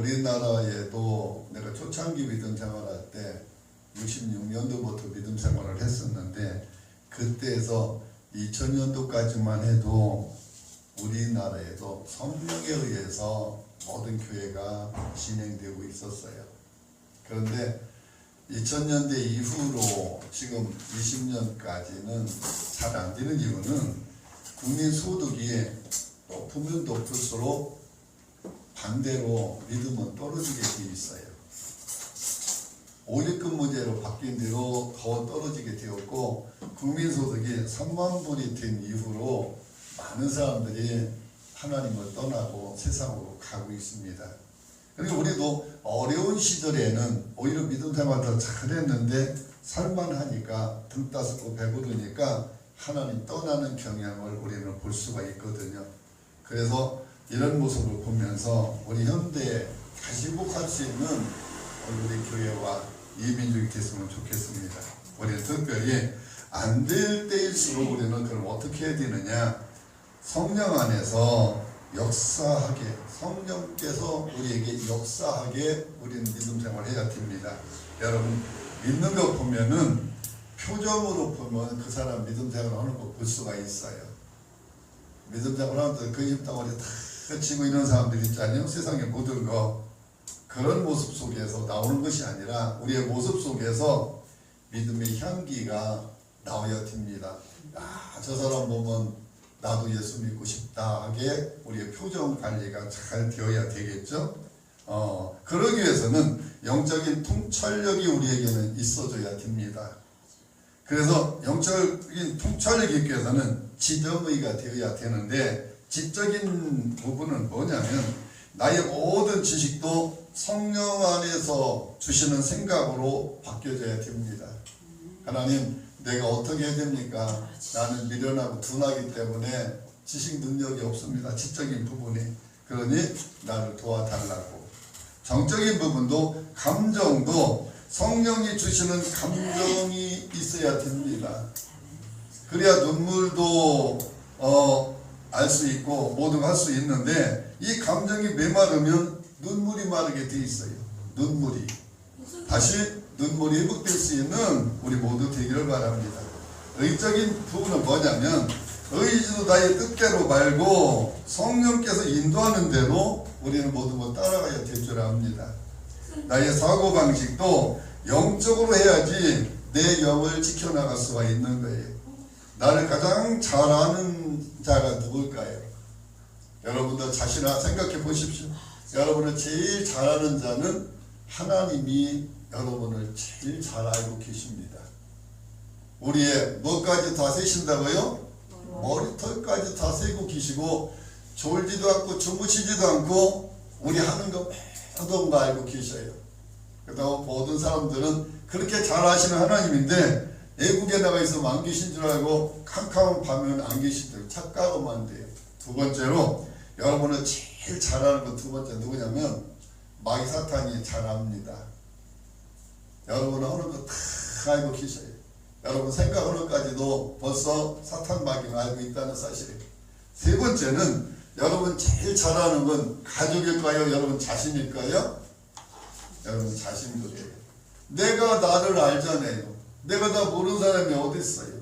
우리나라에도 내가 초창기 믿음 생활할 때 66년도부터 믿음 생활을 했었는데 그때에서 2000년도까지만 해도 우리나라에도 성령에 의해서 모든 교회가 진행되고 있었어요. 그런데 2000년대 이후로 지금 20년까지는 잘 안 되는 이유는 국민 소득이 높으면 높을수록 반대로 믿음은 떨어지게 돼 있어요. 오일근무제로 바뀐 뒤로 더 떨어지게 되었고 국민소득이 3만 불이 된 이후로 많은 사람들이 하나님을 떠나고 세상으로 가고 있습니다. 그리고 우리도 어려운 시절에는 오히려 믿음 생활 더 잘했는데 살만하니까 등 따스고 배부르니까 하나님 떠나는 경향을 우리는 볼 수가 있거든요. 그래서 이런 모습을 보면서 우리 현대에 다시 회복할 수 있는 우리 교회와 이민족이 됐으면 좋겠습니다. 우리는 특별히 안 될 때일수록 우리는 그럼 어떻게 해야 되느냐? 성령 안에서 역사하게 성령께서 우리에게 역사하게 우리는 믿음 생활을 해야 됩니다. 여러분 믿는 거 보면은 표정으로 보면 그 사람 믿음 생활 하는 거 볼 수가 있어요. 믿음 생활 하는데 그 입덩어리 다 치고 있는 사람들 있잖아요. 세상의 모든 거 그런 모습 속에서 나오는 것이 아니라 우리의 모습 속에서 믿음의 향기가 나와야 됩니다. 아, 저 사람 보면 나도 예수 믿고 싶다 하게 우리의 표정 관리가 잘 되어야 되겠죠. 어, 그러기 위해서는 영적인 통찰력이 우리에게는 있어줘야 됩니다. 그래서 영적인 통찰력이 있기 위해서는 지정의가 되어야 되는데 지적인 부분은 뭐냐면 나의 모든 지식도 성령 안에서 주시는 생각으로 바뀌어져야 됩니다. 하나님, 내가 어떻게 해야 됩니까? 나는 미련하고 둔하기 때문에 지식 능력이 없습니다. 지적인 부분이. 그러니 나를 도와달라고. 정적인 부분도 감정도 성령이 주시는 감정이 있어야 됩니다. 그래야 눈물도 어, 알 수 있고 모든 할수 있는데 이 감정이 메마르면 눈물이 마르게 돼 있어요. 눈물이 다시 눈물이 회복될 수 있는 우리 모두 되기를 바랍니다. 의적인 부분은 뭐냐면 의지도 나의 뜻대로 말고 성령께서 인도하는 대로 우리는 모두 뭐 따라가야 될 줄 압니다. 나의 사고 방식도 영적으로 해야지 내 영을 지켜나갈 수가 있는 거예요. 나를 가장 잘 아는 자가 누굴까요? 여러분들 자신을 생각해 보십시오. 여러분을 제일 잘 아는 자는 하나님이 여러분을 제일 잘 알고 계십니다. 우리의 뭐까지 다 세신다고요? 머리털까지 다 세고 계시고 졸지도 않고 주무시지도 않고 우리 하는 거 모든 거 알고 계셔요. 그다음 모든 사람들은 그렇게 잘 아시는 하나님인데 외국에 나가 있으면 안 계신 줄 알고 캄캄한 밤에는 안 계시대요. 착각하면 돼요. 두 번째로 여러분을 제일 잘하는 건 두 번째 누구냐면 마귀 사탄이 잘 압니다. 여러분 하는 거 다 알고 계셔요. 여러분 생각하는 것까지도 벌써 사탄 마귀가 알고 있다는 사실이에요. 세 번째는 여러분 제일 잘하는 건 가족일까요? 여러분 자신일까요? 여러분 자신들이에요. 내가 나를 알잖아요. 내가 다 모르는 사람이 어디 있어요?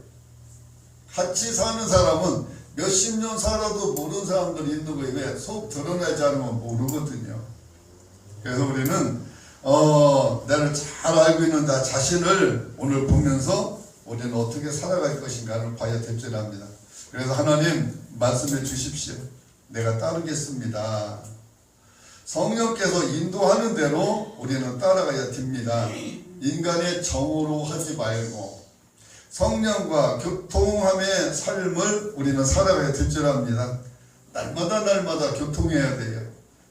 같이 사는 사람은 몇십 년 살아도 모르는 사람들이 있는 거예요. 왜? 속 드러내지 않으면 모르거든요. 그래서 우리는 어, 나를 잘 알고 있는 나 자신을 오늘 보면서 우리는 어떻게 살아갈 것인가를 봐야 압니다. 그래서 하나님 말씀해 주십시오. 내가 따르겠습니다. 성령께서 인도하는 대로 우리는 따라가야 됩니다. 인간의 정으로 하지 말고 성령과 교통함의 삶을 우리는 살아가야 될 줄 압니다. 날마다 날마다 교통해야 돼요.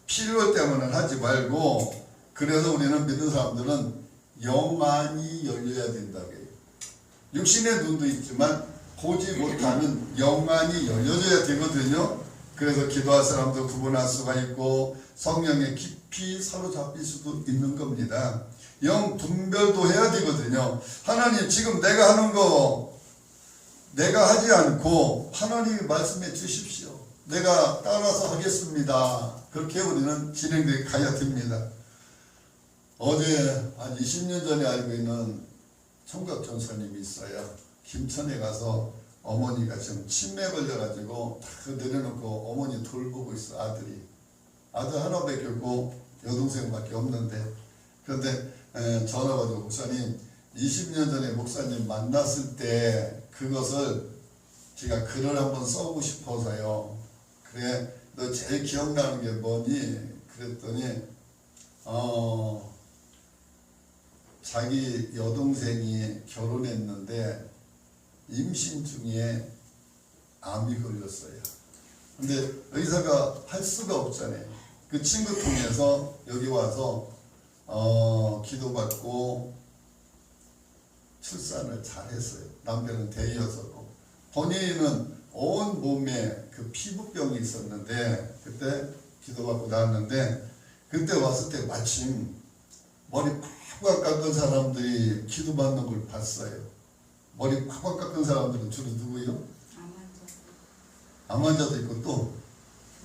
필요 때문에 하지 말고 그래서 우리는 믿는 사람들은 영안이 열려야 된다고 해요. 육신의 눈도 있지만 보지 못하는 영안이 열려져야 되거든요. 그래서 기도할 사람도 구분할 수가 있고 성령에 깊이 사로잡힐 수도 있는 겁니다. 영 분별도 해야 되거든요. 하나님 지금 내가 하는 거 내가 하지 않고 하나님이 말씀해 주십시오. 내가 따라서 하겠습니다. 그렇게 우리는 진행돼 가야 됩니다. 어제 한 20년 전에 알고 있는 총각 전사님이 있어요. 김천에 가서 어머니가 지금 치매 걸려가지고 다 내려놓고 어머니 돌보고 있어 아들이 아들 하나밖에 없고 여동생밖에 없는데 그런데 에, 전화 가지고 목사님 20년 전에 목사님 만났을 때 그것을 제가 글을 한번 써보고 싶어서요. 그래 너 제일 기억나는 게 뭐니? 그랬더니 어 자기 여동생이 결혼했는데 임신 중에 암이 걸렸어요. 근데 의사가 할 수가 없잖아요. 그 친구 통해서 여기 와서 어, 기도받고 출산을 잘했어요. 남편은 대이였었고 본인은 온 몸에 그 피부병이 있었는데 그때 기도받고 나왔는데 그때 왔을 때 마침 머리 팍팍 깎은 사람들이 기도받는 걸 봤어요. 머리 팍팍 깎은 사람들은 주로 누구요? 암환자도 있고 또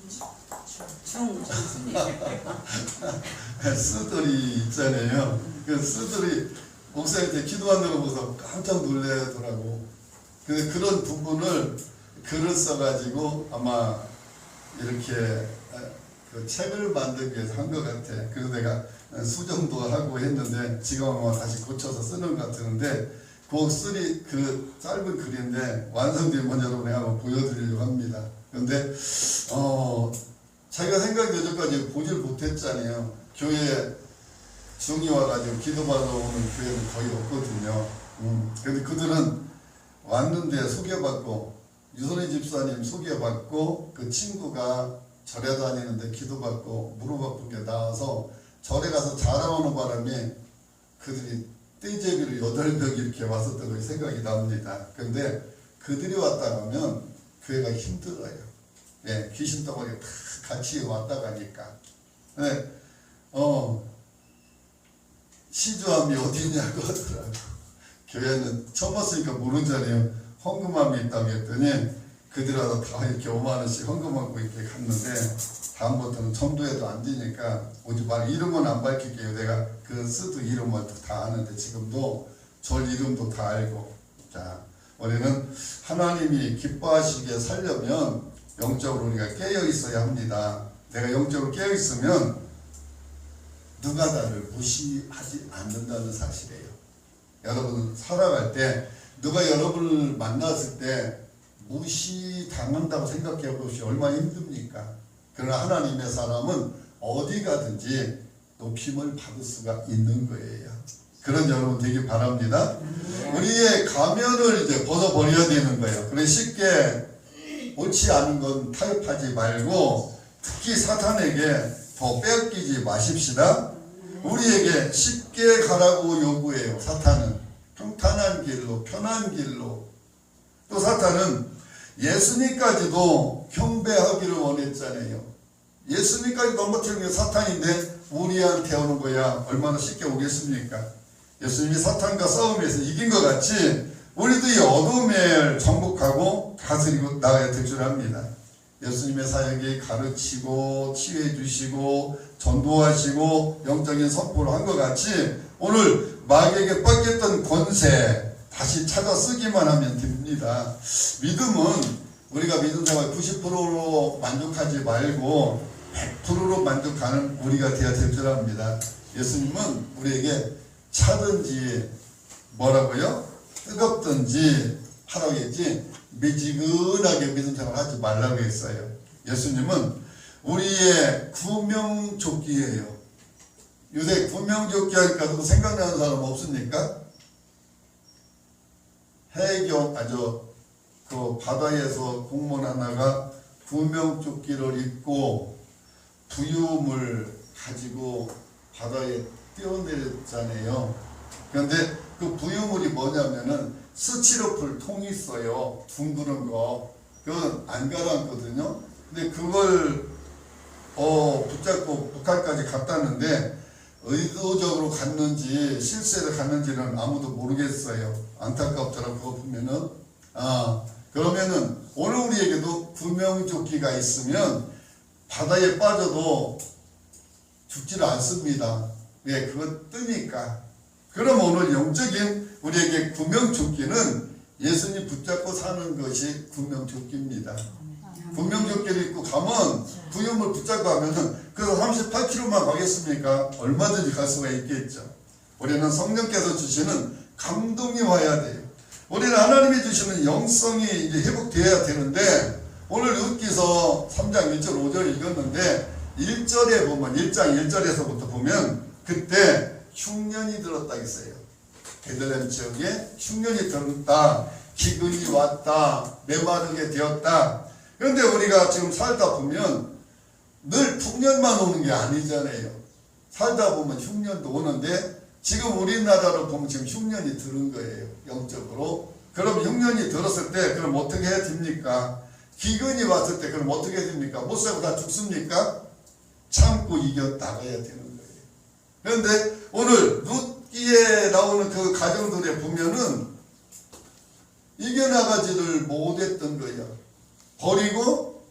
쓰들이 있잖아요. 그 쓰들이 목사님한테 기도하는 거 보고서 깜짝 놀래더라고. 근데 그런 부분을 글을 써가지고 아마 이렇게 그 책을 만들기 위해서 한 것 같아. 그래서 내가 수정도 하고 했는데 지금 아마 다시 고쳐서 쓰는 것 같은데 그 쓰리 그 짧은 글인데 완성되면 여러분에 한번 보여드리려고 합니다. 그런데 어 자기가 생각 여전까지 보질 못했잖아요. 교회 중이 와가지고 기도받아 오는 교회는 거의 없거든요. 음, 근데 그들은 왔는데 소개받고 유선희 집사님 소개받고 그 친구가 절에 다니는데 기도받고 무릎 아픈 게 나와서 절에 가서 자라오는 바람에 그들이 떼제비로 여덟 명 이렇게 왔었다고 생각이 납니다. 근데 그들이 왔다 가면 교회가 힘들어요. 예, 귀신 덩어리 다 같이 왔다 가니까. 네, 어, 시주함이 어디냐고 하더라고. 교회는 처음 왔으니까 모르잖아요. 헌금함이 있다고 했더니 그들하고 다 이렇게 5만원씩 헌금하고 이렇게 갔는데 다음부터는 전도에도 안 되니까 오지 말 이름은 안 밝힐게요. 내가 그 쓰도 이름을 다 아는데 지금도 절 이름도 다 알고 자 우리는 하나님이 기뻐하시게 살려면 영적으로 우리가 깨어 있어야 합니다. 내가 영적으로 깨어 있으면 누가 나를 무시하지 않는다는 사실이에요. 여러분 살아갈 때 누가 여러분을 만났을 때 무시당한다고 생각해 보시오. 얼마나 힘듭니까? 그러나 하나님의 사람은 어디 가든지 높임을 받을 수가 있는 거예요. 그런 여러분 되기 바랍니다. 우리의 가면을 이제 벗어버려야 되는 거예요. 그래 쉽게 옳지 않은 건 타협하지 말고 특히 사탄에게 더 빼앗기지 마십시다. 우리에게 쉽게 가라고 요구해요. 사탄은 평탄한 길로 편한 길로 또 사탄은 예수님까지도 경배하기를 원했잖아요. 예수님까지 넘어뜨리는 게 사탄인데 우리한테 오는 거야 얼마나 쉽게 오겠습니까? 예수님이 사탄과 싸움에서 이긴 것 같이 우리도 이 어둠을 정복하고 다스리고 나가야 될 줄 압니다. 예수님의 사역이 가르치고 치유해 주시고 전도하시고 영적인 선포를 한 것 같이 오늘 마귀에게 뺏겼던 권세 다시 찾아 쓰기만 하면 됩니다. 믿음은 우리가 믿음 생활 90%로 만족하지 말고 100%로 만족하는 우리가 되어야 될 줄 압니다. 예수님은 우리에게 차든지 뭐라고요? 뜨겁든지 하라고 했지 미지근하게 믿음 생활 하지 말라고 했어요. 예수님은 우리의 구명조끼예요. 요새 구명조끼 하니까 누구 생각나는 사람 없습니까? 해경 아주 그 바다에서 공무원 하나가 구명조끼를 입고 부유물 가지고 바다에 뛰어내렸잖아요. 그런데 그 부유물이 뭐냐면은 스치로플 통이 있어요. 둥그런 거. 그건 안 가라앉거든요. 근데 그걸 어, 붙잡고 북한까지 갔다는데 의도적으로 갔는지 실수해서 갔는지는 아무도 모르겠어요. 안타깝더라고 그거 보면은 아 그러면은 오늘 우리에게도 구명조끼가 있으면 바다에 빠져도 죽지를 않습니다. 왜 그거 뜨니까. 그럼 오늘 영적인 우리에게 구명조끼는 예수님 붙잡고 사는 것이 구명조끼입니다. 구명조끼를 입고 가면 부유물 붙잡고 하면은 그래서 38km만 가겠습니까? 얼마든지 갈 수가 있겠죠. 우리는 성령께서 주시는 감동이 와야 돼요. 우리는 하나님이 주시는 영성이 이제 회복되어야 되는데 오늘 룻기서 3장 1절 5절 읽었는데 1절에 보면 1장 1절에서부터 보면 그때 흉년이 들었다 했어요. 베들레헴 지역에 흉년이 들었다. 기근이 왔다. 메마르게 되었다. 그런데 우리가 지금 살다 보면 늘 풍년만 오는 게 아니잖아요. 살다 보면 흉년도 오는데 지금 우리나라로 보면 지금 흉년이 들은 거예요. 영적으로. 그럼 흉년이 들었을 때 그럼 어떻게 해야 됩니까? 기근이 왔을 때 그럼 어떻게 해야 됩니까? 못 살고 다 죽습니까? 참고 이겨 나가야 되는 거예요. 그런데 오늘 룻 기에 나오는 그 가정들에 보면은 이겨나가지를 못했던 거예요. 버리고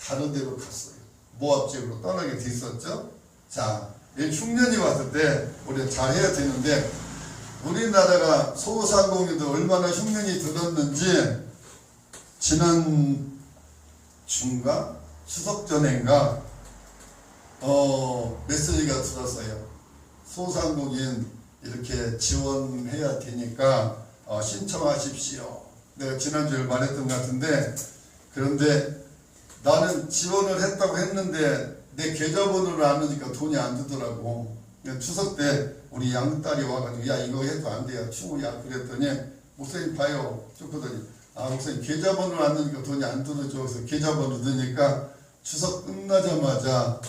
다른 데로 갔어요. 모압 지역으로 떠나게 됐었죠. 자, 이 흉년이 왔을 때 우리가 잘해야 되는데 우리나라가 소상공인들 얼마나 흉년이 들었는지 지난 중가 추석 전인가 어 메시지가 들었어요. 소상공인 이렇게 지원해야 되니까 어, 신청하십시오. 내가 지난주에 말했던 것 같은데 그런데 나는 지원을 했다고 했는데 내 계좌번호를 안 넣으니까 돈이 안 주더라고. 근데 추석 때 우리 양딸이 와가지고 야 이거 해도 안 돼요. 충우야 그랬더니 목사님 봐요. 쫓거더니 아 목사님 계좌번호를 안 넣으니까 돈이 안 들어줘. 그래서 계좌번호 넣으니까 추석 끝나자마자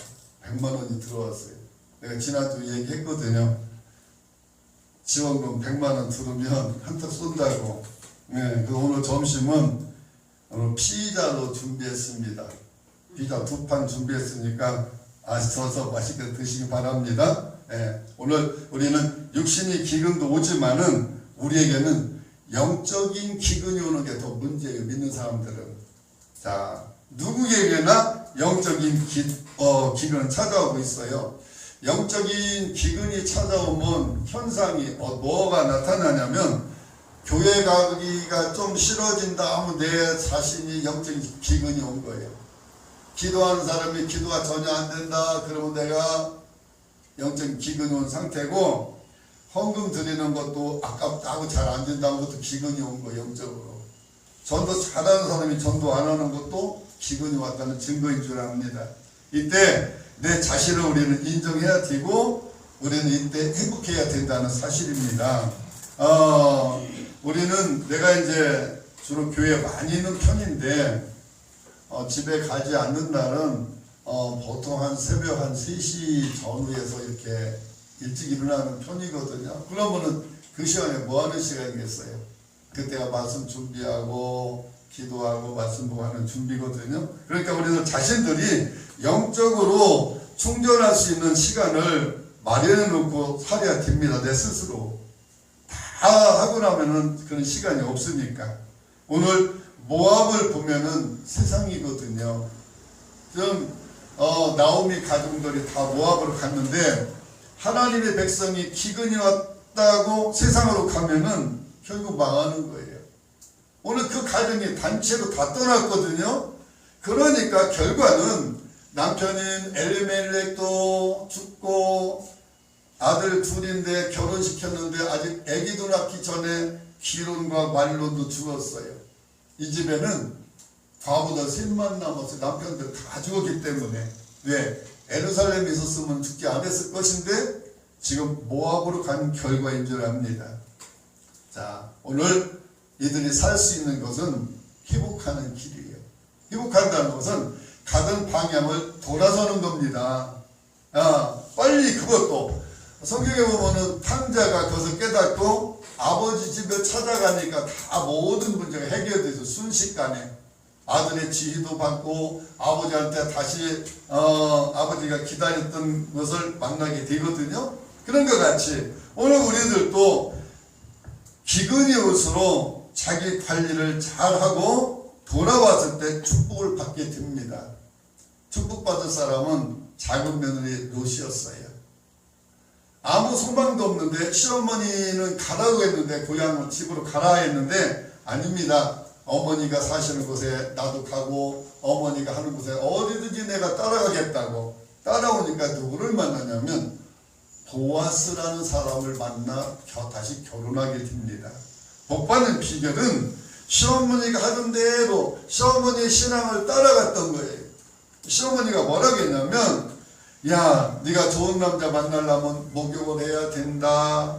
100만 원이 들어왔어요. 내가 지난주 얘기했거든요. 지원금 100만 원 들으면 한턱 쏜다고. 네, 그 오늘 점심은 오늘 피자로 준비했습니다. 피자 두 판 준비했으니까 아셔서 맛있게 드시기 바랍니다. 예, 오늘 우리는 육신의 기근도 오지만은 우리에게는 영적인 기근이 오는 게 더 문제예요. 믿는 사람들은. 자, 누구에게나 영적인 기, 어, 기근은 찾아오고 있어요. 영적인 기근이 찾아오면 현상이 어, 뭐가 나타나냐면 교회 가기가 좀 싫어진다 하면 내 자신이 영적인 기근이 온 거예요. 기도하는 사람이 기도가 전혀 안 된다 그러면 내가 영적인 기근이 온 상태고 헌금 드리는 것도 아깝다고 잘 안 된다는 것도 기근이 온 거예요 영적으로. 전도 잘하는 사람이 전도 안 하는 것도 기근이 왔다는 증거인 줄 압니다. 이때 내 자신을 우리는 인정해야 되고 우리는 이때 행복해야 된다는 사실입니다. 어, 우리는 내가 이제 주로 교회 많이 있는 편인데 어, 집에 가지 않는 날은 어, 보통 한 새벽 한 3시 전후에서 이렇게 일찍 일어나는 편이거든요. 그러면은 그 시간에 뭐 하는 시간이겠어요? 그때가 말씀 준비하고 기도하고 말씀 보고 하는 준비거든요. 그러니까 우리는 자신들이 영적으로 충전할 수 있는 시간을 마련해 놓고 살아야 됩니다. 내 스스로. 다 하고 나면은 그런 시간이 없으니까. 오늘 모압을 보면은 세상이거든요. 좀, 어, 나오미 가정들이 다 모압으로 갔는데, 하나님의 백성이 기근이 왔다고 세상으로 가면은 결국 망하는 거예요. 오늘 그 가정이 단체로 다 떠났거든요. 그러니까 결과는 남편인 엘리멜렉도 죽고 아들 둘인데 결혼시켰는데 아직 아기도 낳기 전에 기론과 말론도 죽었어요. 이 집에는 과보다 셋만 남았어요. 남편들 다 죽었기 때문에. 왜? 에루살렘에 있었으면 죽지 않았을 것인데 지금 모압으로 간 결과인 줄 압니다. 자, 오늘 이들이 살 수 있는 것은 회복하는 길이에요. 회복한다는 것은 가던 방향을 돌아서는 겁니다. 아, 빨리 그것도 성경에 보면은 탕자가 거기서 깨닫고 아버지 집에 찾아가니까 다 모든 문제가 해결돼서 순식간에 아들의 지휘도 받고 아버지한테 다시 어, 아버지가 기다렸던 것을 만나게 되거든요. 그런 것 같이 오늘 우리들도 기근이 올수록 자기 관리를 잘하고 돌아왔을 때 축복을 받게 됩니다. 축복받은 사람은 작은 며느리 롯이었어요. 아무 소망도 없는데 시어머니는 가라고 했는데 고향 집으로 가라 했는데 아닙니다. 어머니가 사시는 곳에 나도 가고 어머니가 하는 곳에 어디든지 내가 따라가겠다고 따라오니까 누구를 만나냐면 보아스라는 사람을 만나 겨- 다시 결혼하게 됩니다. 복 받는 비결은 시어머니가 하던 대로 시어머니의 신앙을 따라갔던 거예요. 시어머니가 뭐라고 했냐면 야 네가 좋은 남자 만나려면 목욕을 해야 된다.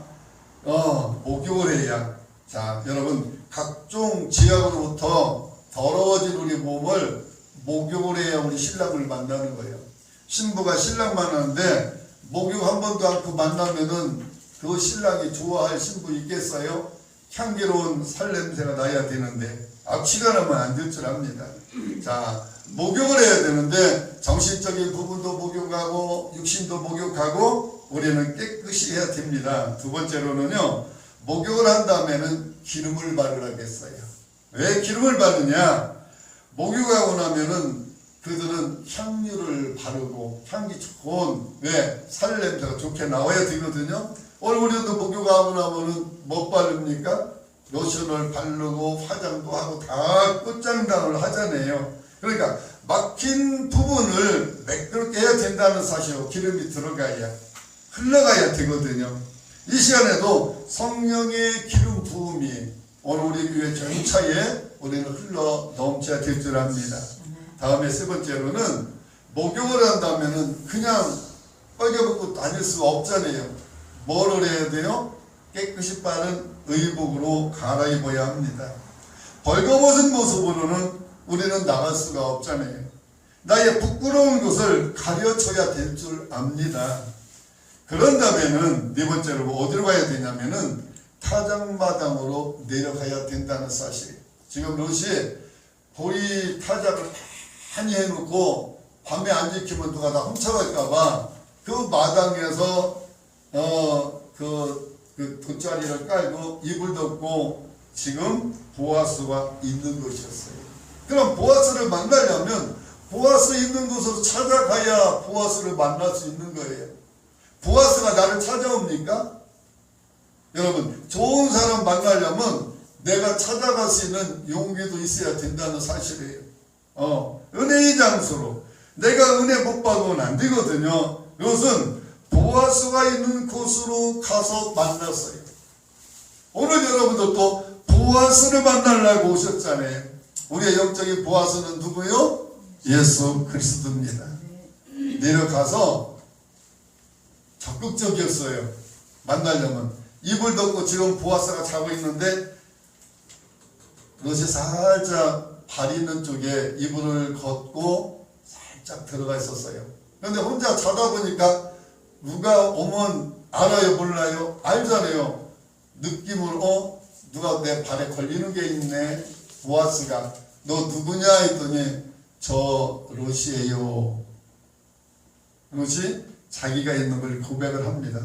어 목욕을 해야 자 여러분 각종 지역으로부터 더러워진 우리 몸을 목욕을 해야 우리 신랑을 만나는 거예요. 신부가 신랑 만나는데 목욕 한 번도 않고 만나면은 그 신랑이 좋아할 신부 있겠어요? 향기로운 살 냄새가 나야 되는데 악취가 나면 안 될 줄 압니다. 자 목욕을 해야 되는데 정신적인 부분도 목욕하고 육신도 목욕하고 우리는 깨끗이 해야 됩니다. 두 번째로는요 목욕을 한 다음에는 기름을 바르라겠어요. 왜 기름을 바르냐? 목욕하고 나면은 그들은 향유를 바르고 향기 좋은 왜 살냄새가 좋게 나와야 되거든요. 오늘 우리도 목욕 하고 나면은 뭐 바릅니까? 로션을 바르고 화장도 하고 다 끝장당을 하잖아요. 그러니까 막힌 부분을 매끄럽게 해야 된다는 사실로 기름이 들어가야 흘러가야 되거든요. 이 시간에도 성령의 기름 부음이 오늘 우리 교회 전차에 우리는 흘러 넘쳐야 될 줄 압니다. 다음에 세 번째로는 목욕을 한다면은 그냥 빨개벗고 다닐 수가 없잖아요. 뭐를 해야 돼요? 깨끗이 빠른 의복으로 갈아입어야 합니다. 벌거벗은 모습으로는 우리는 나갈 수가 없잖아요. 나의 부끄러운 것을 가려쳐야 될 줄 압니다. 그런다면은 네 번째로 어디로 가야 되냐면은 타작마당으로 내려가야 된다는 사실. 지금 롯이 보리 타작을 많이 해놓고 밤에 안 지키면 누가 다 훔쳐갈까봐 그 마당에서 어그 그 돗자리를 깔고 이불 덮고 지금 보아스가 있는 것이었어요. 그럼 보아스를 만나려면 보아스 있는 곳으로 찾아가야 보아스를 만날 수 있는 거예요. 보아스가 나를 찾아옵니까? 여러분, 좋은 사람 만나려면 내가 찾아갈 수 있는 용기도 있어야 된다는 사실이에요. 어, 은혜의 장소로. 내가 은혜 못 받으면 안 되거든요. 이것은 보아스가 있는 곳으로 가서 만났어요. 오늘 여러분도 또 보아스를 만나려고 오셨잖아요. 우리의 영적인 보아스는 누구요? 예수 그리스도입니다. 내려가서 적극적이었어요. 만나려면 이불 덮고 지금 보아스가 자고 있는데 그것이 살짝 발 있는 쪽에 이불을 걷고 살짝 들어가 있었어요. 그런데 혼자 자다 보니까 누가 오면 알아요 몰라요 알잖아요. 느낌을 어 누가 내 발에 걸리는 게 있네. 보아스가 너 누구냐 했더니 저 롯이에요. 롯이 자기가 있는 걸 고백을 합니다.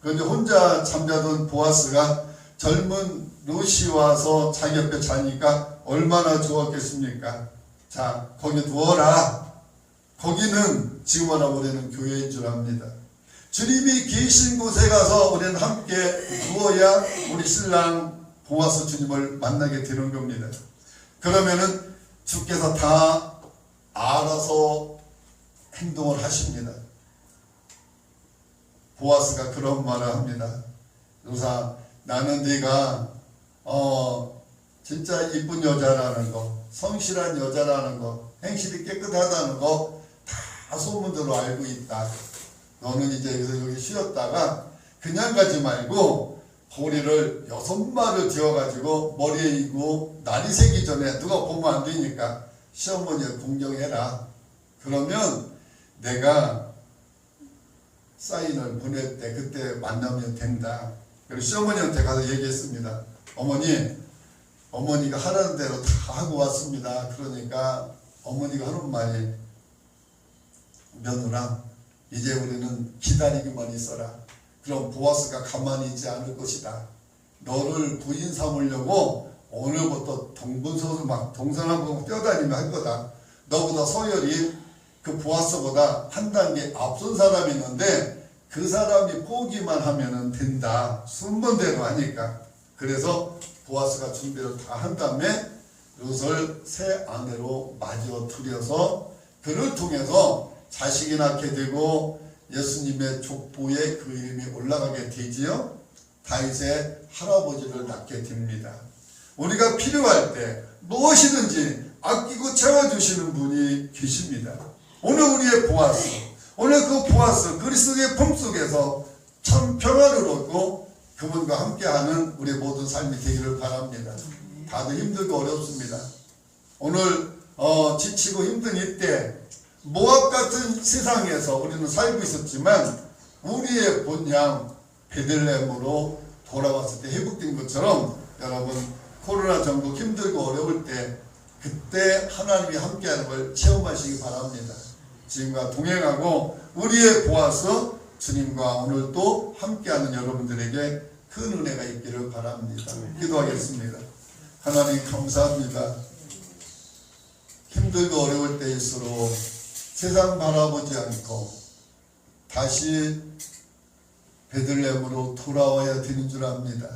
그런데 혼자 잠자던 보아스가 젊은 롯이 와서 자기 옆에 자니까 얼마나 좋았겠습니까? 자, 거기 누워라. 거기는 지금 우리는 교회인 줄 압니다. 주님이 계신 곳에 가서 우리는 함께 누워야 우리 신랑 보아스 주님을 만나게 되는 겁니다. 그러면은 주께서 다 알아서 행동을 하십니다. 보아스가 그런 말을 합니다. 요사 나는 네가 어 진짜 이쁜 여자라는 거, 성실한 여자라는 거, 행실이 깨끗하다는 거 다 소문대로 알고 있다. 너는 이제 여기서 여기 쉬었다가 그냥 가지 말고 보리를 여섯 마를 지어가지고 머리에 이고 날이 새기 전에 누가 보면 안 되니까 시어머니를 공경해라. 그러면 내가 사인을 보낼 때 그때 만나면 된다. 그리고 시어머니한테 가서 얘기했습니다. 어머니, 어머니가 하라는 대로 다 하고 왔습니다. 그러니까 어머니가 하는 말이 며느라 이제 우리는 기다리기만 있어라. 그럼 보아스가 가만히 있지 않을 것이다. 너를 부인 삼으려고 오늘부터 동분서로 막 동서남북 뛰어다니며 할 거다. 너보다 서열이 그 보아스보다 한 단계 앞선 사람이 있는데 그 사람이 포기만 하면은 된다. 순번대로 하니까. 그래서 보아스가 준비를 다 한 다음에 룻을 새 아내로 맞이어 들여서 그를 통해서 자식이 낳게 되고 예수님의 족보에 그 이름이 올라가게 되지요. 다윗의 할아버지를 낳게 됩니다. 우리가 필요할 때 무엇이든지 아끼고 채워주시는 분이 계십니다. 오늘 우리의 보아스, 오늘 그 보아스 그리스도의 품 속에서 참 평화를 얻고 그분과 함께하는 우리 모든 삶이 되기를 바랍니다. 다들 힘들고 어렵습니다. 오늘 어, 지치고 힘든 이때 모압 같은 세상에서 우리는 살고 있었지만 우리의 본향 베들레헴으로 돌아왔을 때 회복된 것처럼 여러분 코로나 전국 힘들고 어려울 때 그때 하나님이 함께하는 걸 체험하시기 바랍니다. 지금과 동행하고 우리의 보아서 주님과 오늘 또 함께하는 여러분들에게 큰 은혜가 있기를 바랍니다. 기도하겠습니다. 하나님 감사합니다. 힘들고 어려울 때일수록 세상 바라보지 않고 다시 베들레헴으로 돌아와야 되는 줄 압니다.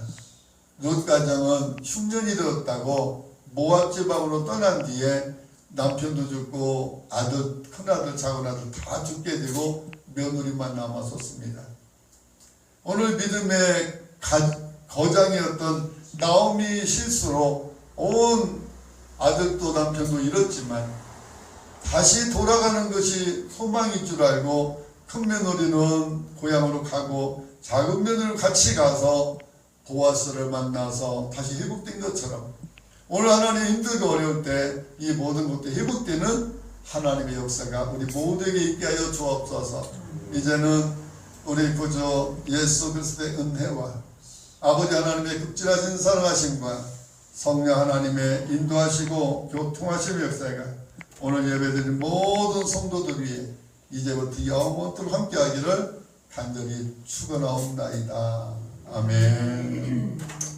롯 가정은 흉년이 되었다고 모압 지방으로 떠난 뒤에 남편도 죽고 아들 큰아들 작은 아들 다 죽게 되고 며느리만 남았었습니다. 오늘 믿음의 가- 거장이었던 나오미 실수로 온 아들도 남편도 잃었지만 다시 돌아가는 것이 소망인 줄 알고 큰 며느리는 고향으로 가고 작은 며느리는 같이 가서 보아스를 만나서 다시 회복된 것처럼 오늘 하나님 힘들고 어려울 때 이 모든 것도 회복되는 하나님의 역사가 우리 모두에게 있게 하여 주옵소서. 이제는 우리 구주 예수 그리스도의 은혜와 아버지 하나님의 극진하신 사랑하심과 성령 하나님의 인도하시고 교통하심의 역사가 오늘 예배드린 모든 성도들 위해 이제부터 영원토록 함께하기를 간절히 축원하옵나이다. 아멘.